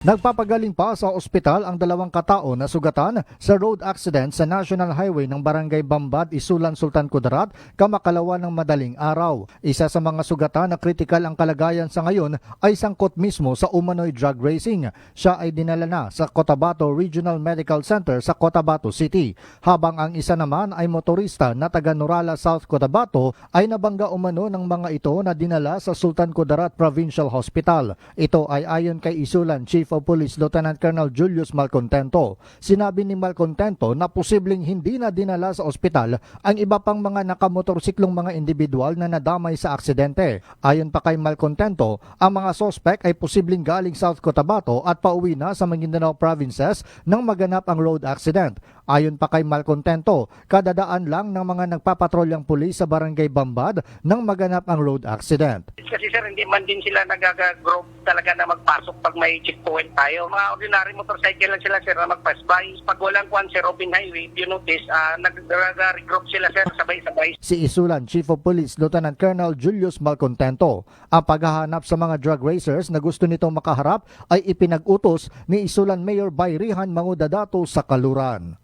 Nagpapagaling pa sa ospital ang dalawang katao na sugatan sa road accident sa National Highway ng Barangay Bambad, Isulan, Sultan Kudarat, kamakalawa ng madaling araw. Isa sa mga sugatan na kritikal ang kalagayan sa ngayon ay sangkot mismo sa umano'y drug racing. Siya ay dinala na sa Cotabato Regional Medical Center sa Cotabato City, habang ang isa naman ay motorista na taga Norala, South Cotabato ay nabangga umano ng mga ito na dinala sa Sultan Kudarat Provincial Hospital. Ito ay ayon kay Isulan Chief of Police Lieutenant Colonel Julius Malcontento. Sinabi ni Malcontento na posibleng hindi na dinala sa ospital ang iba pang mga nakamotorsiklong mga individual na nadamay sa aksidente. Ayon pa kay Malcontento, ang mga sospek ay posibleng galing South Cotabato at pauwi na sa Maguindanao provinces nang maganap ang road accident. Ayon pa kay Malcontento, kadadaan lang ng mga nagpapatrolyang pulis sa barangay Bambad nang maganap ang road accident. Kasi sir, hindi man din sila nagagagroup talaga na magpasok pag may checkpoint tayo. Mga ordinary motorcycle lang sila sir na magpass by. Pag walang kwan sir, open highway, you notice, uh, nag-regroup sila sir sabay-sabay. Si Isulan Chief of Police Lieutenant Colonel Julius Malcontento. Ang paghahanap sa mga drug racers na gusto nitong makaharap ay ipinag-utos ni Isulan Mayor Bayrihan Mangudadato sa Kaluran.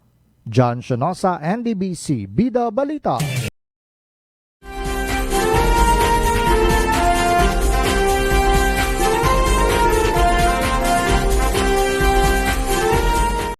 John Shonosa, NDBC, Bida Balita.